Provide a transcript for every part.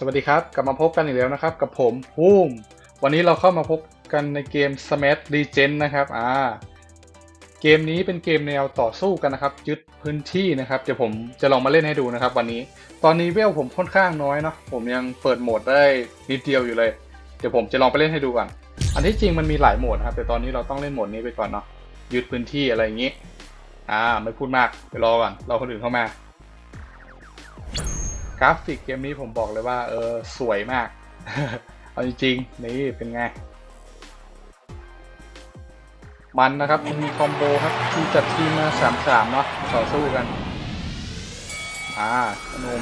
สวัสดีครับ กลับมาพบกันอีกแล้วนะครับ กับผมภูมวันนี้เราเข้ามาพบกันในเกม Smash Legend นะครับอ่าเกมนี้เป็นเกมแนวต่อสู้กันนะครับ ยึดพื้นที่นะครับเดี๋ยวผมจะลองมาเล่นให้ดูนะครับ วันนี้ตอนนี้เวลผมค่อนข้างน้อยเนาะผมยังเปิดโหมดได้นิดเดียวอยู่เลย เดี๋ยวผมจะลองไปเล่นให้ดูก่อนอันที่จริงมันมีหลายโหมดนะครับ แต่ตอนนี้เราต้องเล่นโหมดนี้ไปก่อนเนาะยึดพื้นที่อะไรอย่างนี้ อ่าไม่พูดมากไปรอก่อนรอคนอื่นเข้ามา กราฟิกเกมนี้ผมบอกเลยว่า เออ สวยมาก เอาจริงๆ นี่เป็นไง มันนะครับ มีคอมโบครับที่จัดทีมมาสามสามเนาะต่อสู้กัน อ่าขนม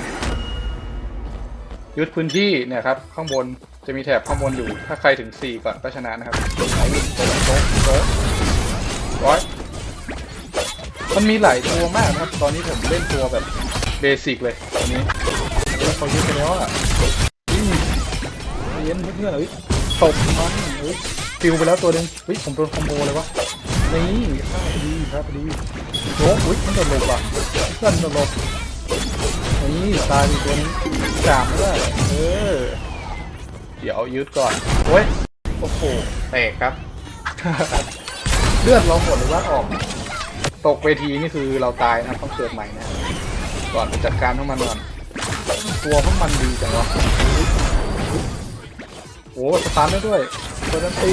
ยึดพื้นที่เนี่ยครับ ข้างบนจะมีแถบข้างบนอยู่ ถ้าใครถึง 4 ก่อนก็ชนะนะครับไอ้นี่โต๊ะโต๊ะโต๊ะร้อยมันมีหลายตัวมากนะครับ ตอนนี้ผมเล่นตัวแบบเบสิกเลยตอนนี้ เฮ้ยเขายึดไปแล้วอะอืมใจเย็นเพื่อนๆเอ้ยตบมันเอ้ยฟิวไปแล้วตัวนึงเฮ้ยผมโดนคอมโบเลยวะนี่ฆ่าพอดีฆ่าพอดีโอ้อุ้ยมันโดนหลบว่ะเพื่อนโดนหลบนี่ตายอีกตัวนึงจามไม่ได้เออเดี๋ยวยึดก่อนโอ้ยโอ้โหแตกครับ เลือดเราหมดหรือว่าออก ตกเวทีนี่คือเราตายนะต้องเกิดใหม่นะก่อนจัดการพวกมันก่อน ตัวพวกมันดีจังวะโอ้สตาร์ทได้ด้วยโคดันตี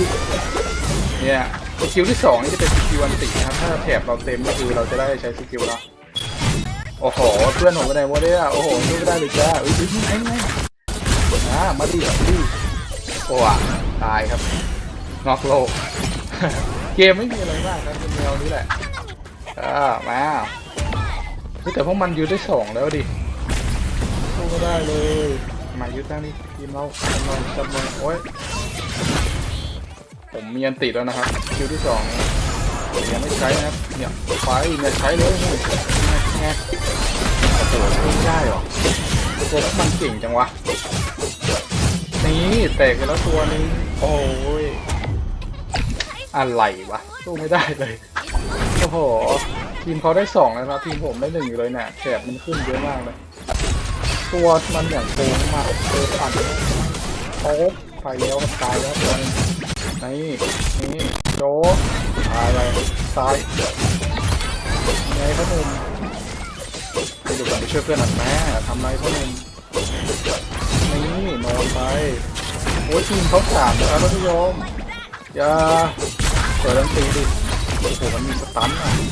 เนี่ยสกิลที่สองนี่จะเป็นสกิลอันตินะครับ ถ้าแถบเราเต็มก็คือเราจะได้ใช้สกิลล้วโอ้โห เพื่อนผมไปไหนวะเนี่ยโอ้โหสู้ไม่ได้เลยจ้าเอ้ยยิงไงไงอ่ามาดิดิโอ้อะตายครับนอกโลก เกมไม่มีอะไรมากนะเป็นแนวนี้แหละอ่ามาแต่พวกมันยืดได้สองแล้วดิ สู้ไม่ได้เลยมายึดตั้งนี่ทีมเราจำนวนจำนวนโอ้ยผมมีอันติดแล้วนะครับคิวที่สองยังไม่ใช้นะครับเนี่ยไฟเนี่ยใช้เลยนี่ไงโอ้โหไม่ได้หรอตัวมันเก่งจังวะนี่แตกไปแล้วตัวนึงโอ้ยอะไรวะสู้ไม่ได้เลยโอ้โหทีมเขาได้สองแล้วนะทีมผมได้หนึ่งอยู่เลยเนี่ยแถบมันขึ้นเยอะมากเลย ตัวมันอย่างโกงมากเออปั่นโอ๊บไปแล้วตายแล้วตัวนึงนี่นี่โจตายไปตายไงพ่อหนุ่มไปดูก่อนไปช่วยเพื่อนหน่อยแม่ทำไรพ่อหนุ่มนี่นอนไปโอ้ยทีมเขาสามนะครับท่านผู้ชมอย่าเปิดดันตีดิโอ้โหมันมีสตันอะนี่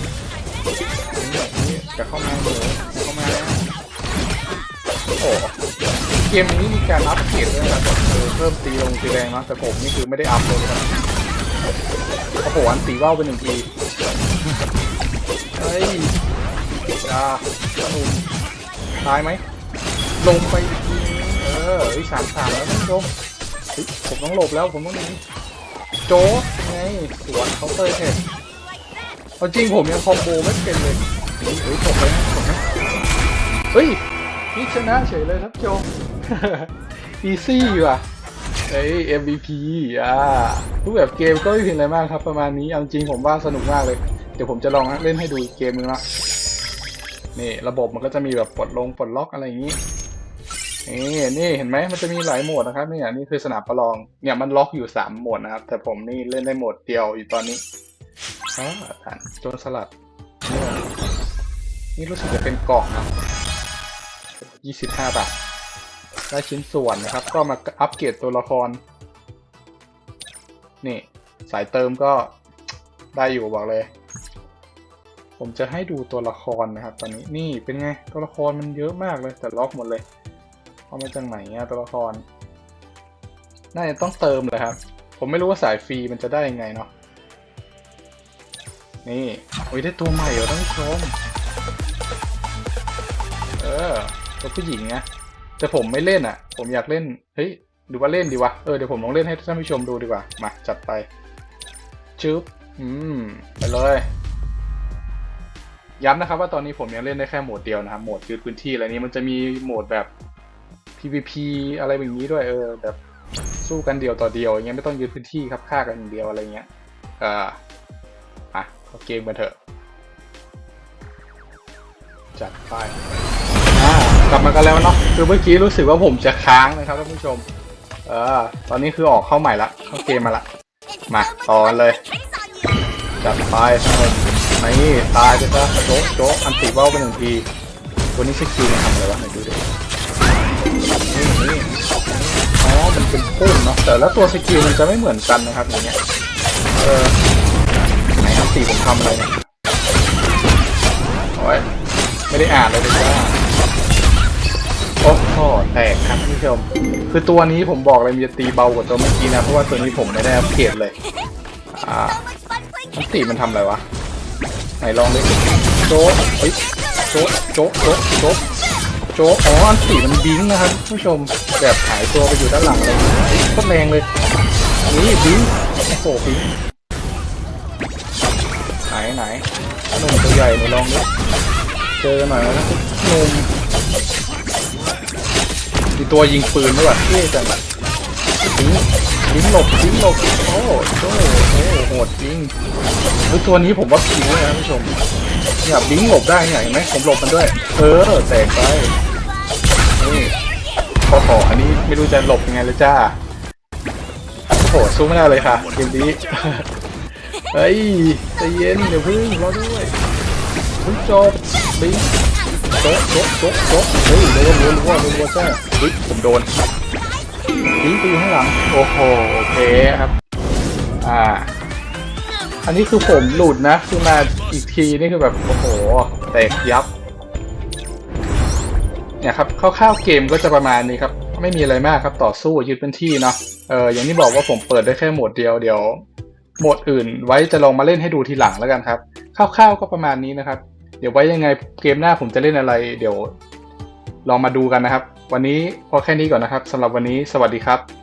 นี่จะเข้ามาเลยเข้ามาแล้ว โอ้เกมนี้มีการอัปเกรดด้วยนะครับแบบเอเพิ่มตีลงตีแรงนะแต่ผมนี่คือไม่ได้อัพเลยครับโอ้โหอันตีว่าวไปหนึ่งทีเฮ้ยจ้าหนุ่มตายไหมลงไปทีเออไอ้สามสามแล้วท่านผู้ชมผมต้องหลบแล้วผมต้องหนีโจ๊กไงสวนเคาเตอร์เทคเอาจริงผมยังคอมโบไม่เป็นเลยเฮ้ยเฮ้ยตกไปนะตกนะเฮ้ย นี่ชนะเฉยเลยครับโจอีซี่ว่ะเอ้ย MVP อ่ารูปแบบเกมก็ไม่ผิดอะไรมากครับ ประมาณนี้เอาจริงผมว่าสนุกมากเลย เดี๋ยวผมจะลองเล่นให้ดูอีกเกมนึงละนี่ระบบมันก็จะมีแบบปลดลงปลดล็อกอะไรอย่างนี้นี่นี่เห็นไหมมันจะมีหลายโหมดนะครับเนี่ยนี่คือสนามประลองเนี่ยมันล็อกอยู่สามโหมดนะครับ แต่ผมนี่เล่นได้โหมดเดียวอยู่ตอนนี้อ่าฐานโจรสลัดนี่ยนี่รู้สึกจะเป็นกล่องนะ 25 บาท ได้ชิ้นส่วนนะครับ ก็มาอัปเกรดตัวละคร นี่ สายเติมก็ได้อยู่บอกเลย ผมจะให้ดูตัวละครนะครับ ตอนนี้นี่เป็นไง ตัวละครมันเยอะมากเลย แต่ล็อกหมดเลย เอามาจากไหนอะตัวละคร น่าจะต้องเติมเลยครับ ผมไม่รู้ว่าสายฟรีมันจะได้ยังไงเนาะนี่โอ้ยได้ตัวใหม่เหรอท่านผู้ชม เออ ตัวผู้หญิงนะแต่ผมไม่เล่นอะ ผมอยากเล่น เฮ้ยหรือว่าเล่นดีวะ เออเดี๋ยวผมลองเล่นให้ท่านผู้ชมดูดีกว่า มาจัดไปชึบอืม ไปเลย ย้ำนะครับว่าตอนนี้ผมยังเล่นได้แค่โหมดเดียวนะครับ โหมดยืดพื้นที่อะไรนี้มันจะมีโหมดแบบ PVP อะไรแบบนี้ด้วย เออ แบบสู้กันเดียวต่อเดียวอย่างเงี้ยไม่ต้องยืดพื้นที่ครับฆ่ากันอย่างเดียวอะไรเงี้ย อ่าอะเข้าเกมกันเถอะ จัดไป กลับมากันแล้วเนาะคือเมื่อกี้รู้สึกว่าผมจะค้างนะครับท่านผู้ชม เออ ตอนนี้คือออกเข้าใหม่ละเข้าเกมมาละมาต่อเลย จัดไปท่านผู้ชมนี่ตายไปซะโจ๊ะโจ๊ะอันติเบ้าไปหนึ่งทีตัวนี้สกิลมันทำอะไรวะไหนดูดินี่นี่อ๋อมันเป็นพุ่งเนาะแต่และตัวสกิลมันจะไม่เหมือนกันนะครับอย่างเงี้ยเออไหนอันติผมทำอะไรเนี่ยโอ้ยไม่ได้อ่านเลยเลยจ้า โอ้โหแตกครับท่านผู้ชม คือตัวนี้ผมบอกเลยมันจะตีเบากว่าตัวเมื่อกี้นะ เพราะว่าตัวนี้ผมไม่ได้อัปเกรดเลยอ่ามันตีมันทำอะไรวะ ไหนลองดิโจ๊ะเฮ้ยโจ๊ะโจ๊ะโจ๊ะโจ๊ะโจ๊ะอ๋ออันตีมันบิงนะครับท่านผู้ชมแบบหายตัวไปอยู่ด้านหลังเลยโคตรแรงเลยนี่บิงโอ้โหบิงไหนไหนหนุ่มตัวใหญ่ไหนลองดิเจอหน่อยนะหนุ่ม ตัวยิงปืนด้วยว่ะเท่จังอะยิงยิงหลบยิงหลบโอ้โหโอ้โหโหดจริงเฮ้ยตัวนี้ผมว่าผิวนะท่านผู้ชมเนี่ยบิงหลบได้เนี่ยเห็นไหมผมหลบมันด้วย เออแตกไปนี่โอ้โหอันนี้ไม่รู้จะหลบยังไงเลยจ้าโอ้โหสู้ไม่ได้เลยค่ะเกมนี้เฮ้ยใจเย็นเดี๋ยวพึ่งรอด้วยพึ่งจบบิง โจ๊ะโจ๊ะโจ๊ะโจ๊ะเฮ้ยเร็วเร็วเร็วเร็วเร็วจ้เฮ้ยผมโดนทิ้งไปอยู่ข้างหลัง โอ้โห โอเคครับ อ่า อันนี้คือผมหลุดนะ คือมาอีกทีนี่คือแบบ โอ้โห แตกยับ เนี่ยครับคร่าวๆเกมก็จะประมาณนี้ครับ ไม่มีอะไรมากครับ ต่อสู้ยึดเป็นที่เนาะ เออ อย่างที่บอกว่าผมเปิดได้แค่โหมดเดียวเดี๋ยวโหมดอื่นไว้จะลองมาเล่นให้ดูทีหลังแล้วกันครับ คร่าวๆก็ประมาณนี้นะครับ เดี๋ยวไว้ยังไงเกมหน้าผมจะเล่นอะไร เดี๋ยวลองมาดูกันนะครับ วันนี้พอแค่นี้ก่อนนะครับสำหรับวันนี้สวัสดีครับ